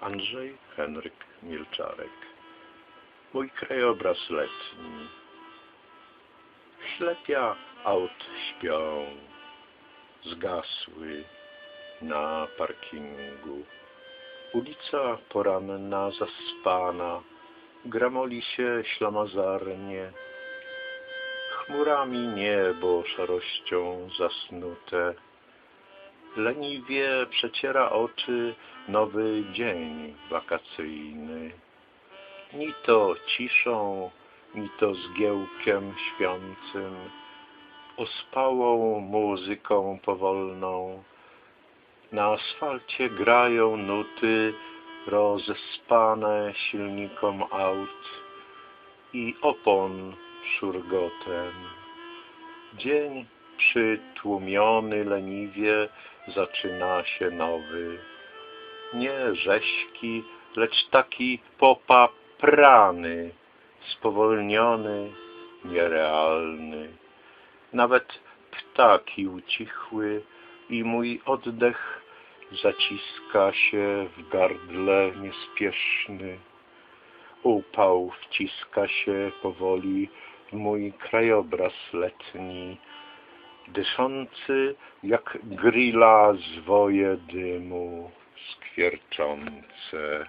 Andrzej Henryk Milczarek. Mój krajobraz letni. Ślepia aut śpią. Zgasły na parkingu. Ulica poranna zaspana. Gramoli się ślamazarnie. Chmurami niebo szarością zasnute Leniwie przeciera oczy nowy dzień wakacyjny. Ni to ciszą, ni to zgiełkiem śpiącym, ospałą muzyką powolną. Na asfalcie grają nuty rozespane silnikom aut i opon szurgotem. Dzień przytłumiony leniwie zaczyna się nowy. Nie rześki, lecz taki popaprany, spowolniony, nierealny. Nawet ptaki ucichły i mój oddech zaciska się w gardle niespieszny. Upał wciska się powoli w mój krajobraz letni, dyszący jak grilla zwoje dymu skwierczące.